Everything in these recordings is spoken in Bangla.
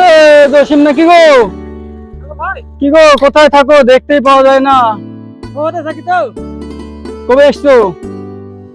এ জসিম না কি গো? কি গো কোথায় থাকো? দেখতেই পাওয়া যায় না। কোথায় থাকি তো? কবে এসছো?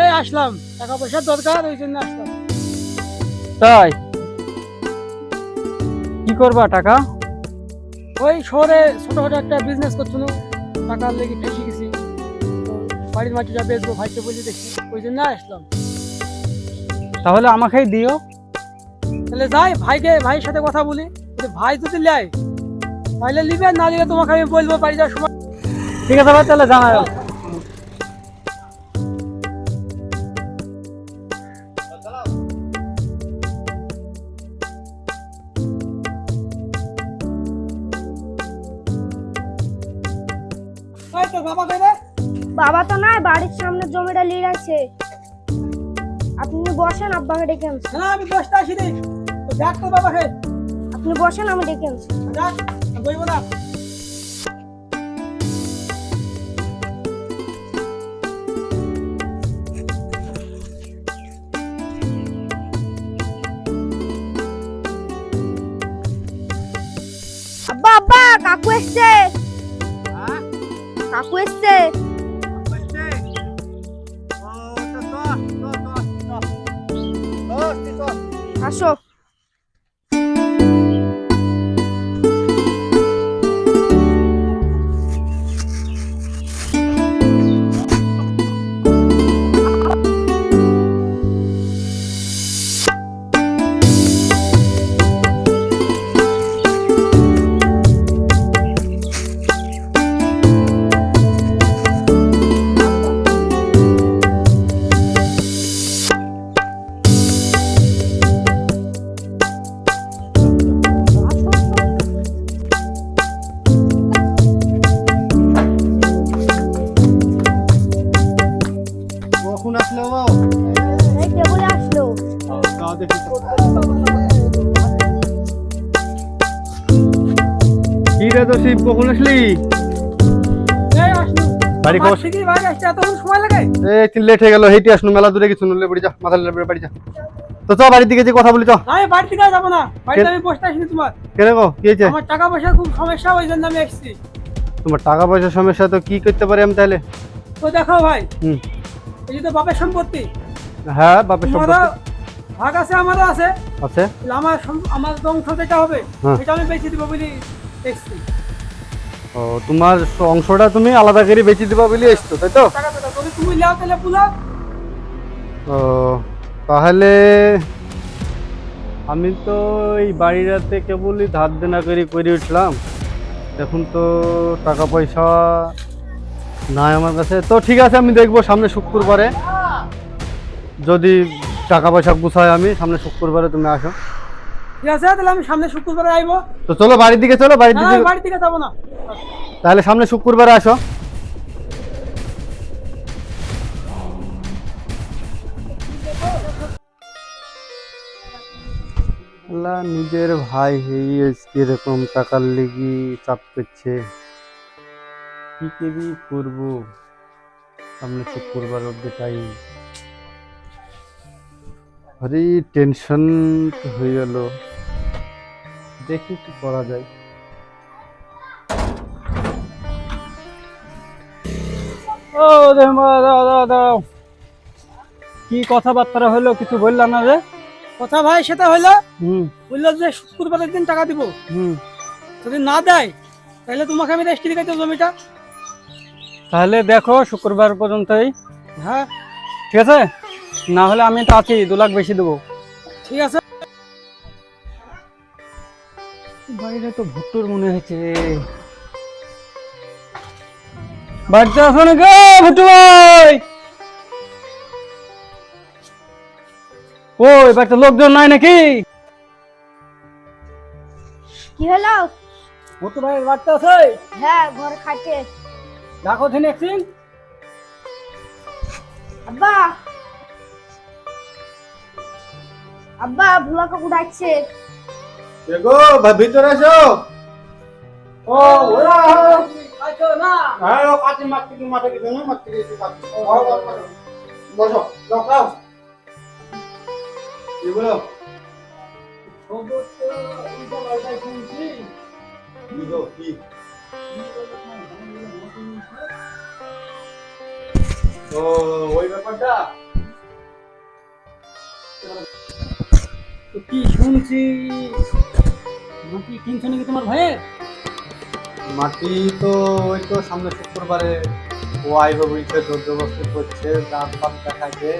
এই আসলাম। টাকা পয়সার দরকার ওই জন্য আসলাম। তাই? কি করবা টাকা? ওই শহরে ছোটখাটো একটা বিজনেস করছিল টাকার লেগে ফেসে গেছি। বাড়ির মাটিটা বেচবো ভাইকে বলে দেখি। ওই জন্য আসলাম। তাহলে আমাকেই দিও। তাহলে যাই ভাইকে ভাইয়ের সাথে কথা বলি। ভাই যদি লেয় তাহলে নিবে না নিলে তোমাকে আমি বলব বাড়ি যাওয়ার সময়। ঠিক আছে ভাই তাহলে তোর বাবা তো নাই বাড়ির সামনে জমিটা লিয়ে আছে আপনি বসেন আব্বাকে ডেকে আনছি না আমি দশটা আসি রে তো দেখ তোর বাবাকে। আপনি বসেন আমি ডেকে আনছি। ডাক বইব না। কি রে জসিম কখন আসলি? বাড়ি এই লেট হয়ে গেল হেঁটে আসনু মেলা দূরে কিছু নুলে বাড়ি যা মাথা লেলে বাড়ি যা। তো চ বাড়ির দিকে যে কথা বলি চ। আমি বাড়ি থেকে যাব না বাড়িতে আমি বসতে আসিনি তোমার। কেন গো কি হয়েছে? আমার টাকা পয়সার খুব সমস্যা ওই জন্য আমি এসেছি তোমার টাকা পয়সার সমস্যা তো কি করতে পারি আমি তাহলে? তো দেখো ভাই হুম। এই তো বাপের সম্পত্তি। হ্যাঁ বাপের সম্পত্তি। ভাগ আছে আমারও আছে। আছে? আমার আমার যে যেটা হবে হ্যাঁ। সেটা আমি বেঁচে দিব বলে এসেছি ও তোমার অংশটা তুমি আলাদা করে বেচে দিবা বলে এসছো তাই তো? ও তাহলে আমি তো এই বাড়িটাতে কেবলই ধার দেনা করে করে উঠলাম। এখন তো টাকা পয়সা নাই আমার কাছে। তো ঠিক আছে আমি দেখব সামনে শুক্রবারে। যদি টাকা পয়সা গুছাই আমি সামনে শুক্রবারে তুমি আসো। ঠিক আছে তাহলে আমি সামনে শুক্রবারে আইবো। তো চলো বাড়ির দিকে চলো বাড়ির দিকে। আমি বাড়ি যাব না। তাহলে সামনে শুক্রবারে আসো। আল্লাহ নিজের ভাই হয়ে এরকম টাকার লেগি চাপ করছে। কি করি করব? সামনে শুক্রবার অব্দি টাইম আরে টেনশন হয়ে গেল। দেখি কি করা যায়। ও দাও দাও কি কথাবার্তা হলো কিছু বললাম না রে? কথা ভাই সেটা হইল হুম। বলল যে শুক্রবারের দিন টাকা দিব। হুম। যদি না দেয় তাহলে তোমাকে আমি রেস্ট দিকে জমিটা। তাহলে দেখো শুক্রবার পর্যন্তই। হ্যাঁ। ঠিক আছে? না হলে আমি তো আছি দু লাখ বেশি দেবো। ঠিক আছে। বাইরে তো ভুট্টুর মনে হয়েছে বাড়িতে আসো না গো ভুট্টু ভাই! ওই বাড়িতে লোকজন নাই নাকি? কি হলো? ভুট্টু ভাই বাড়তে আছে? হ্যাঁ ঘরে খাচ্ছে দেখো দিন একদিন আব্বা! আব্বা ভুলা কাকু দেখো ভিতরে আসো ও না হ্যাঁ ও কাটি মাটি মাটি কি কি তো উল্টো শুনছি কি গো, কি? ও ওই ব্যাপারটা? তো কি শুনছি? মাটি কিনছো নাকি তোমার ভাইয়ের? মাটি তো ওই তো সামনে শুক্রবারে ও আইবে বলছে জোরজবস্তি করছে দাঁত ফাঁত দেখাচ্ছে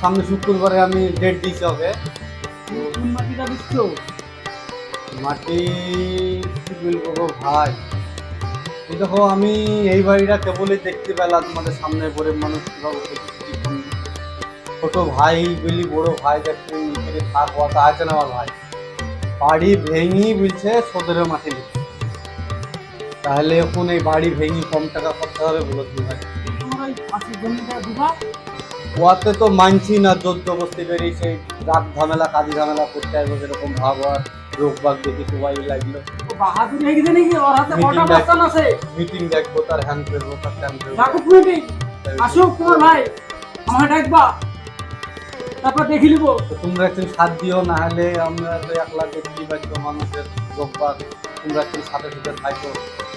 সামনে শুক্রবারে আমি ডেট দিয়েছি ওকে। কোন মাটিটা দিচ্ছ? মাটি কি বলব গো ভাই দেখো আমি এই বাড়িটা কেবলই দেখতে পেলাম তোমাদের সামনে গরিব মানুষ। ছোট ভাই বলি বড় ভাই দেখতে থাক কথা আছে না আমার ভাই। বাড়ি ভেঙি বলছে সদরে মাঠে তাহলে এখন এই বাড়ি ভেঙে কম টাকা করতে হবে বলো ওয়াতে তো মানছি না জোর জবস্তি বেরিয়ে সেই রাগ ঝামেলা কাজী ঝামেলা করতে আসব যেরকম ভাব আর রোগ বাগ দেখি সবাই লাগল হয়ে মিটিং দেখব তার হ্যান্ড করব তার ট্যান করব আসুক তোমার ভাই আমাকে ডাকবা তারপর দেখি নিবো। তোমরা একটু সাথ দিও না হলে আমরা তো একলা মানুষের তোমরা একটু সাথে সাথে থাকো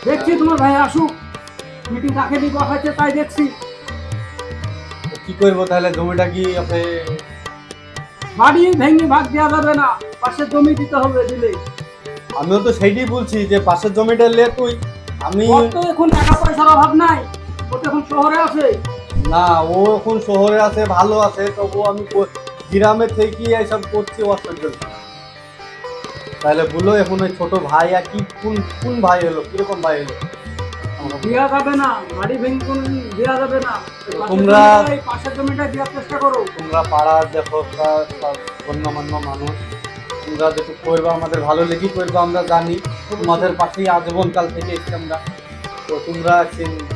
দেখছি তোমার ভাই আসুক। মিটিং কাকে কথা হচ্ছে তাই দেখছি। কি করব তাহলে? জমিটা কি আপনি বাড়ি ভেঙে ভাগ দেওয়া যাবে না। পাশের জমি দিতে হবে দিলে। আমিও তো সেইটাই বলছি যে পাশের জমিটা লে তুই। আমি এখন টাকা পয়সার অভাব নাই। ও তো এখন শহরে আছে। না ও এখন শহরে আছে ভালো আছে তবু আমি গ্রামে থেকে এইসব করছি অসহ্য তাহলে বলো এখন ওই ছোট ভাই আর কি কোন কোন ভাই হলো কীরকম ভাই হলো দেওয়া যাবে না বাড়ি ভেঙে দেওয়া যাবে না। এই পাশের তোমরা- জমিটা- পাশের জমিটা দেওয়ার চেষ্টা করো। তোমরা পাড়ার দেখো সব সব গণ্যমান্য মানুষ। তোমরা যেটু করবা আমাদের ভালো লেগে করবা আমরা জানি। তোমাদের পাশেই আজীবন কাল থেকে এসছি আমরা। তো তোমরা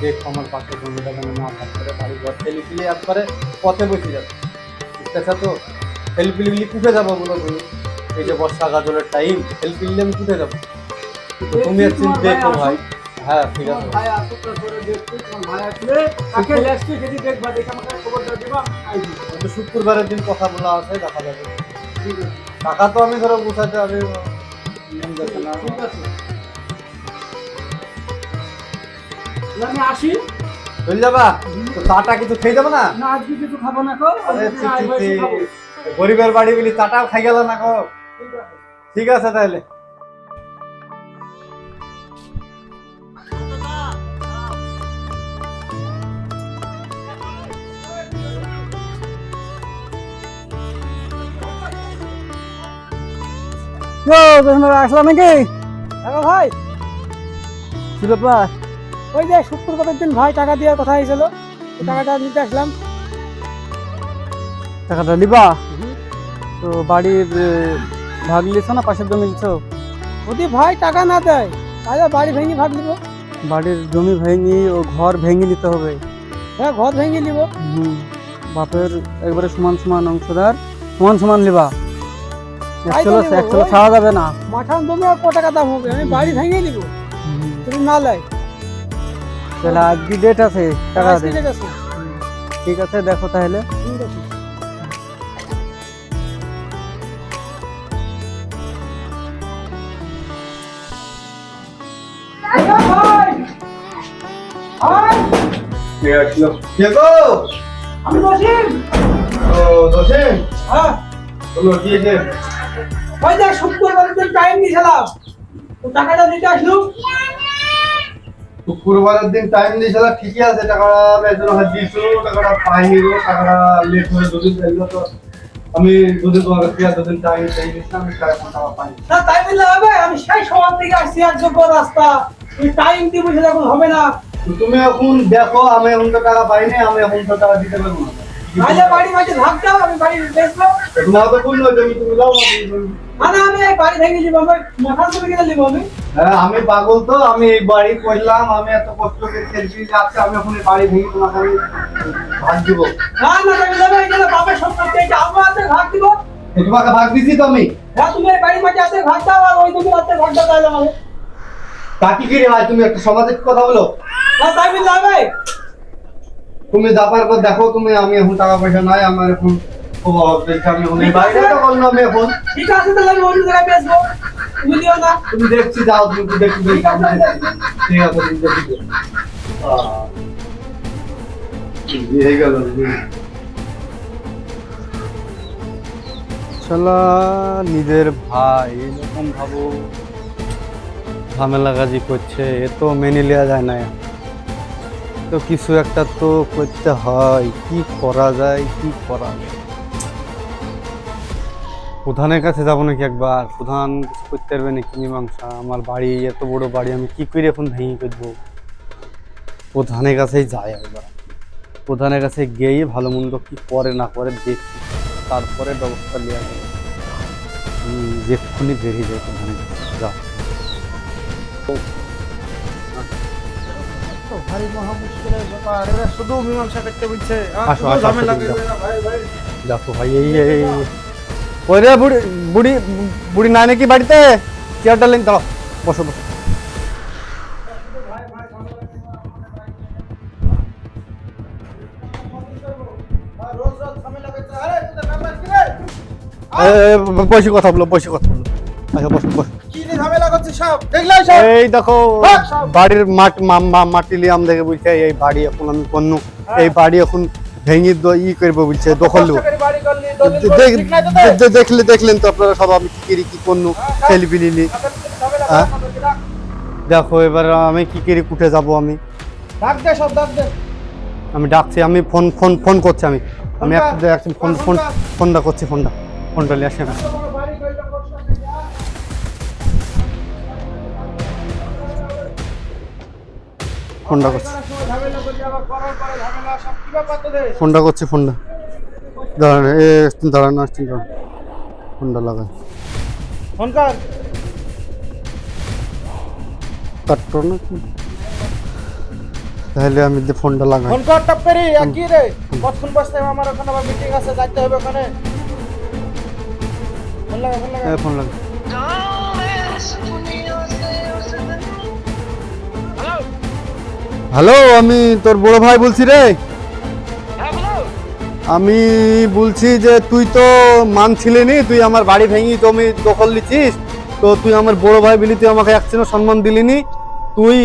দেখো আমার জমিটা যেন না থাকতে বাড়ি ঘর ঠেলি ফেলে একবারে পথে বসে যাবে। বুঝতেছ তো? কুঠে যাব বলো তুমি। এই যে বর্ষা গাজলের টাইম ঠেলি ফেললে আমি কুঠে যাব। তো তুমি একদিন দেখো ভাই হ্যাঁ ঠিক আছে। ভাই আসুক তারপরে দেখছি তোমার ভাই আসলে তাকে লেখছি সেটি দেখবা দেখে আমাকে খবরটা দিবা তো শুক্রবারের দিন কথা বলা আছে দেখা যাবে। টাকা তো আমি ধরো গুছাতে ঠিক আছে। আমি আসি। চলে যাবা? তো চাটা কিছু খেয়ে যাব না? আজকে কিছু খাব কো। গরিবের বাড়ি বলি চাটাও খাই গেল না ঠিক আছে। তাহলে। আসলাম নাকি? হ্যালো ভাই। কি ব্যাপার? ওই যে শুক্রবারের দিন ভাই টাকা দেওয়ার কথা হয়েছিল। টাকাটা নিতে আসলাম। টাকাটা নিবা? তো বাড়ির ভাগ লিছো না পাশের জমি লিছো যদি ভাই টাকা না দেয় তাহলে বাড়ি ভেঙে ভাগ নিব। বাড়ির জমি ভেঙে ও ঘর ভেঙে নিতে হবে। হ্যাঁ ঘর ভেঙে নিব। হুম। বাপের একবারে সমান সমান অংশদার সমান সমান নিবো, একচলো ওই। ছাড়া যাবে না। মাঠান জমি আর ক টাকা দাম হবে? আমি বাড়ি ভেঙে নিব। যদি না লাই তাহলে আজকে ডেট আছে? টাকা দে। ঠিক আছে দেখো তাহলে। ঠিক আছে। কে গো? আমি বসিম ও দোষেন হ্যাঁ। বলো কি যে? ওই যে শুক্রবারের টাইম দিয়েছিলাম টাকাটা দিতে আসলুম। শুক্রবারের দিন টাইম দিয়েছিল ঠিকই আছে টাকাটা বেতন হাত টাকাটা পাইনি গো টাকাটা লেট হয়ে দুদিন তো আমি দুদিন কাছে দুদিন টাইম চাই আমি টাকা পাইনি। না হবে আমি সেই সময় থেকে আসছি রাস্তা তুমি টাইম দিয়ে বুঝে এখন হবে না। তুমি এখন দেখো আমি এখন তো টাকা পাইনি আমি এখন তো টাকা দিতে পারব না। বাড়ি মাঝে ভাগ দাও আমি বাড়ি বেচবো তোমার তো তুমি। না না আমি হ্যাঁ আমি পাগল তো আমি এই বাড়ি করলাম আমি এত কষ্ট করে সেলফি যাচ্ছে আমি এখন বাড়ি ভেঙে তোমাকে আমি ভাগ দিব। না না তাই বললে এই যে বাপের সম্পত্তি এটা আমার হাতে ভাগ দিব। তোমাকে ভাগ দিছি তো আমি? হ্যাঁ তুমি এই বাড়ি মাঝে হাতে ভাগ দাও আর ওই তুমি হাতে ভাগ দাও তাহলে আমাকে। কাকি কি রে ভাই তুমি একটা সামাজিক কথা বলো। না তাই হবে তুমি যাবার পর দেখো তুমি আমি এখন টাকা পয়সা নাই আমার এখন ও আমি অনেক বাইরে তো বললাম এখন। ঠিক আছে তাহলে আমি অন্য জায়গায় বেচবো। তুমি দিও না। তুমি দেখছি যাও তুমি দেখছি দেখি আমি ঠিক আছে তুমি দেখি। আহ, গেল শালা নিজের ভাই এরকম ভাবো। ঝামেলা কাজি করছে এ তো মেনে নেওয়া যায় না। তো কিছু একটা তো করতে হয় কি করা যায় কি করা যায়? প্রধানের কাছে যাব নাকি একবার? প্রধান কিছু করতে পারবে নাকি মীমাংসা? আমার বাড়ি এত বড় বাড়ি আমি কি করে এখন ভেঙে করব প্রধানের কাছেই যাই একবার। প্রধানের কাছে গিয়ে ভালো মন্দ কি করে না করে দেখি। তারপরে ব্যবস্থা নেওয়া যাবে। যেক্ষুনি বেরিয়ে যায় প্রধানের কাছে। যা। ভারী মহা মুশকিলের ব্যাপার। এরা শুধু মীমাংসা করতে বলছে আসো, আসো, আসো, ভাই দেখো এই। ওই রে বুড়ি বুড়ি বুড়ি নাই নাকি বাড়িতে? চেয়ারটা লেন দাও বসো বসো। বসে কথা বলো বসে কথা বলো। আচ্ছা বসো বসো। এই দেখো হ্যাঁ, বাড়ির মাটি লিয়াম দেখে বলছে এই বাড়ি এখন আমি পণ্য এই বাড়ি এখন ভেঙে ই করব বলছে দখল নেব কষ্ট করে বাড়ি করলি দলিল করলি, দেখ- ঠিক নাই তোদের? দে- দেখলে দেখলেন তো আপনারা সব আমি কি করি কি করনু ছেলে পিলিলি হ্যাঁ? তাদেরকে ডাক। দেখো এবার আমি কি করি কুঠে যাব আমি আমি ডাকছি আমি ফোন ফোন ফোন করছি আমি আমি ফোন ফোন ফোনটা? ফোনটা করছি ফোনটা ফোনটা নিয়ে আসি ব্যাপার তোদের? ফোনটা করছি ফোনটা। দাঁড়ান এ দাঁড়ান আসছি দাঁড়ান। ফোনটা লাগাই। ফোন কর। কাটতো না? তাহলে আমি যে ফোনটা লাগাই। ফোন কর টপ করে, কি রে? কতক্ষণ বসতে আমার ওখানে আবার মিটিং আছে যাইতে হবে ওখানে। ফোন লাগা ফোন লাগা ফোন লাগাই। হ্যালো আমি তোর বড় ভাই বলছি রে। আমি বলছি যে তুই তো মানছিলি নি তুই আমার বাড়ি ভেঙে তুমি দখল নিচ্ছিস। তো তুই আমার বড় ভাই বলি তুই আমাকে একদিনও সম্মান দিলিনি তুই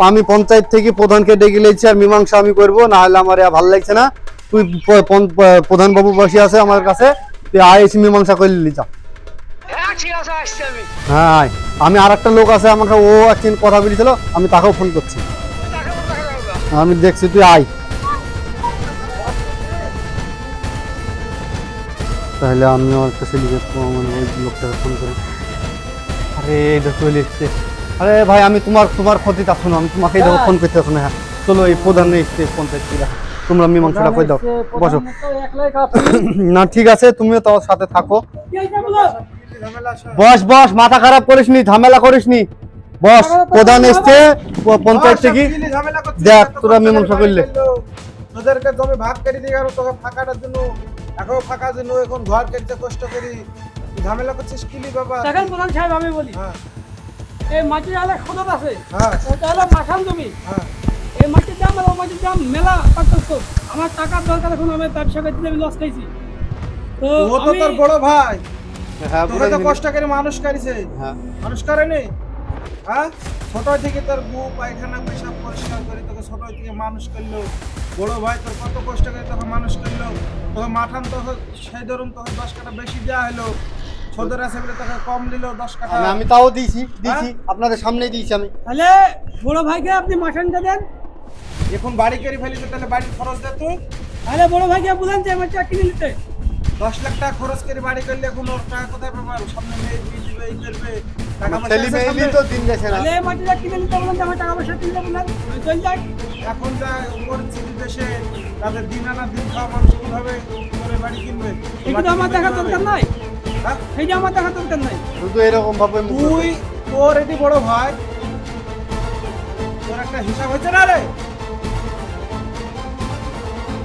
আমি পঞ্চায়েত থেকে প্রধানকে ডেকে লেছি আর মীমাংসা আমি করব না হলে আমার আর ভালো লাগছে না। তুই প- প্রধান বাবু বসে আছে আমার কাছে তুই আয় এসে মীমাংসা করে নিলি যা। হ্যাঁ আমি। আর একটা লোক আছে আমাকে ও একদিন কথা বলেছিল আমি তাকেও ফোন করছি। আমি দেখছি, তুই আয়। তাহলে একটা ছেলেকে ফো- মানে ওই লোকটাকে ফোন করি। আরে চলে এসছে। আরে ভাই, আমি তোমার তোমার ক্ষতি শোনো, আমি তোমাকে দেখো, ফোন করতে শোনো হ্যাঁ। চলো, এই প্রধান এসছে থেকে। তোমরা মীমাংসাটা করে দাও। বসো। না, ঠিক আছে, তুমিও তোর সাথে থাকো। বস বস, মাথা খারাপ করিসনি, ঝামেলা করিসনি। বস প্রধান এসছে পঞ্চায়েত থেকে। ঝামেলা করছিস, দেখ, তোরা মীমাংসা করলে। বাড়ি করল। তোদেরকে জমি ভাগ করে দিয়ে গেল তোকে ফাঁকাটার জন্য এখন ফাঁকার জন্য এখন ঘর করতে কষ্ট করি ঝামেলা করছিস কিলি বাবা দেখেন প্রধান সাহেব আমি বলি হ্যাঁ। এই মাটির আলে খোদত আছে হ্যাঁ। ওটা হলো মাখান জমি। হ্যাঁ। এই মাটির দাম আর মাটির দাম মেলা পার্থক্য। আমার টাকার দরকার এখন আমি ব্যবসা করতে আমি লস খাইছি। তো ও তো তোর বড় ভাই। হ্যাঁ তো কষ্ট করে মানুষ করেছে হ্যাঁ। মানুষ করেনি হ্যাঁ? ছোট থেকে তোর গু পায়খানা পেশাব পরিষ্কার করে তোকে ছোট থেকে মানুষ করল। বড় ভাই তোর কত কষ্ট করে তোকে মানুষ করল। তোকে মাঠান তোকে সেই ধরুন তোকে দশ কাটা বেশি দেওয়া হলো। ছোটরা আছে বলে তোকে কম দিল দশ কাটা আমি- আমি তাও দিয়েছি দিয়েছি আপনাদের সামনেই দিয়েছি আমি। তাহলে বড় ভাইকে আপনি মাসানটা দেন। এখন বাড়ি করে ফেলি তাহলে বাড়ির খরচ দে তুই তাহলে বড় ভাইকে বলেন যে আমার চাকরি নিতে। দশ লাখ টাকা খরচ করে বাড়ি করলে এখন ওর টাকা কোথায় পাবো? সামনে মেয়ে বিয়ে দিবে এই করবে টাকা পয়সা ছেলে মেয়েলি তো দিন গেছে না। মাটিটা কিনে নিতে বলেন আমার টাকা পয়সা কিনতে বলেন চল যাই। এখন যা পরিস্থিতি দেশে তাদের দিন আনা দিন খাওয়া মানুষ কীভাবে করে বাড়ি কিনবে। এটা আমার দেখার দরকার নাই। হ্যাঁ? সেইটা আমার দেখার দরকার নাই। শুধু এরকম ভাবে তুই তোর এটি বড় ভাই। তোর একটা হিসাব হচ্ছে না রে?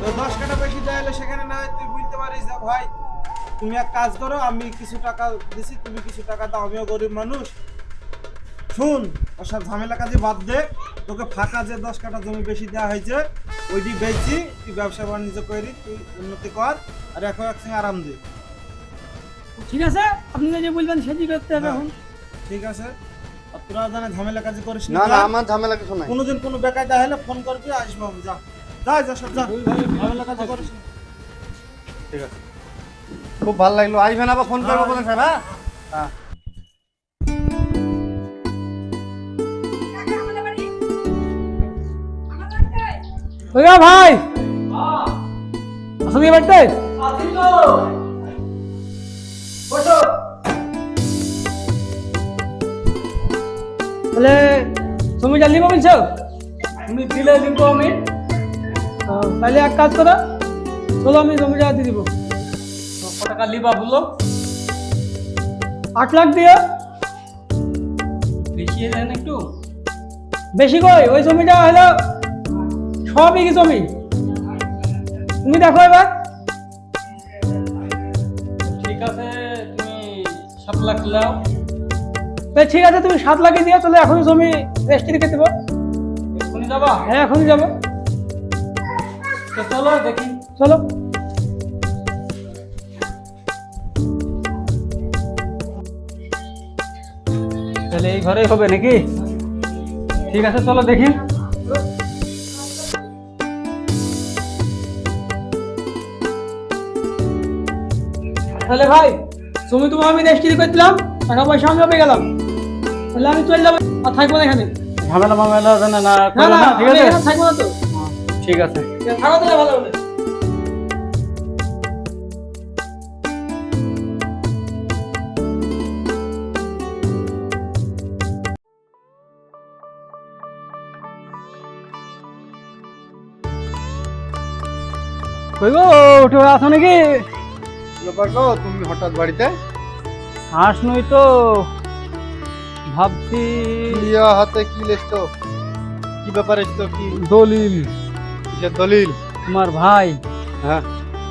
তো দশ কাটা বেশি চাইলে সেখানে না হয় তুই বুঝতে পারিস যে ভাই। তুমি এক কাজ করো আমি কিছু টাকা দিছি তুমি কিছু টাকা দাও আমিও গরিব মানুষ। শুন ওসব ঝামেলা কাজে বাদ দে তোকে ফাঁকা যে দশ কাটা জমি বেশি দেওয়া হয়েছে ওইটি বেচি তুই ব্যবসা বাণিজ্য করি তুই উন্নতি কর আর এখন একসঙ্গে আরাম দে। ঠিক আছে আপনি যে বলবেন সেটি করতে হবে এখন। ঠিক আছে। আর তোরা জানে ঝামেলা কাজ করিস না না আমার ঝামেলা কিছু নাই। কোনোদিন কোনো বেকায়দা হলে ফোন করবি আসব আমি যা। যা যা সব যা। ঝামেলা কাজ করিস ঠিক আছে। খুব ভালো লাগল। আসবেন আবার ফোন করব বলেন স্যার হ্যাঁ? হ্যাঁ। ভাই। আসলে বাড়িতে তাহলে তুমি জানলি বলছো? তুমি দিলে দিব আমি। তাহলে এক কাজ করো। চলো আমি জমিটা দিয়ে দিব। টাকা লিবা বলল আট লাখ দিও বেশি দেন একটু? বেশি কই? ওই জমিটা হলো ছ বিঘি জমি? তুমি দেখো এবার। ঠিক আছে তুমি সাত লাখ লাও তো ঠিক আছে তুমি সাত লাখে দিও তাহলে এখন জমি রেস্টি রেখে দেবো। এক্ষুনি যাবা? হ্যাঁ এখনই যাব। চলো দেখি। চলো। ঘরেই হবে নাকি? ঠিক আছে চলো দেখি। তাহলে ভাই জমি তোমার আমি রেস্টি করে দিলাম টাকা পয়সা আমি পেয়ে গেলাম। তাহলে আমি চলে যাব আর থাকব না এখানে। ঝামেলা মামেলা যেন না না করো না না, ঠিক আছে? থাকব না তো। ঠিক আছে। থাকো তাহলে ভালো কই গো উঠে আসো নাকি? ব্যাপার গো তুমি হঠাৎ বাড়িতে? হাঁস নই তো। ভাবছি ইয়া হাতে কি লেখছো কি ব্যাপার এসছো? কি? দলিল। কিসের দলিল? তোমার ভাই। হ্যাঁ।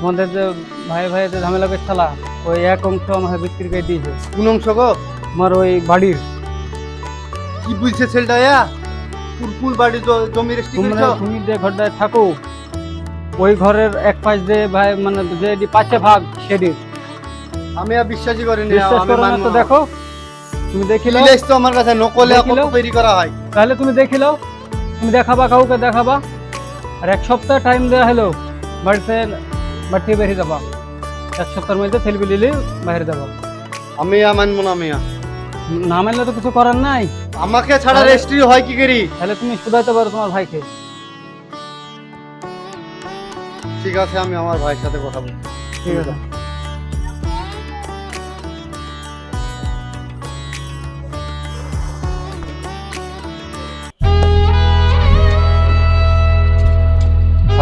আমাদের যে ভাই ভাই যে ঝামেলা করছিলা ওই এক অংশ আমাকে বিক্রি করে দিয়েছে। কোন অংশ গো? আমার ওই বাড়ির। কি বুঝছে ছেলেটা ইয়া? পুরপুল বাড়ি জ- জমি রেস্টি তোমরা তুমি যে ঘরটায় থাকো ওই ঘরের এক পাশ যে ভাই মানে যে পাঁচে ভাগ সেদিন আমি আর বিশ্বাসই করিনি বিশ্বাস করো না তো দেখো তুমি দেখিল লেখছো আমার কাছে নকলে তৈরি করা হয়। তাহলে তুমি দেখিল তুমি দেখাবা কাউকে দেখাবা। আর এক সপ্তাহ টাইম দেওয়া হলো বাড়িতে বাড়ি থেকে বেরিয়ে যাবা। এক সপ্তাহের মধ্যে সেলফি নিলে বাইরে যাবা। আমি মানবো না আমি। না মানলে তো কিছু করার নাই। আমাকে ছাড়া রেস্ট্রি হয় কি করি? তাহলে তুমি শুধাইতে পারো তোমার ভাইকে। ঠিক আছে আমি আমার ভাইয়ের সাথে কথা বলব ঠিক আছে।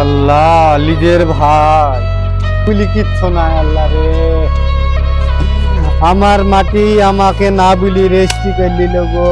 আল্লাহ লিজের ভাই। তুলি কিচ্ছু নাই আল্লাহ রে। আমার মাটি আমাকে না বলি রেস্টি করে নিল গো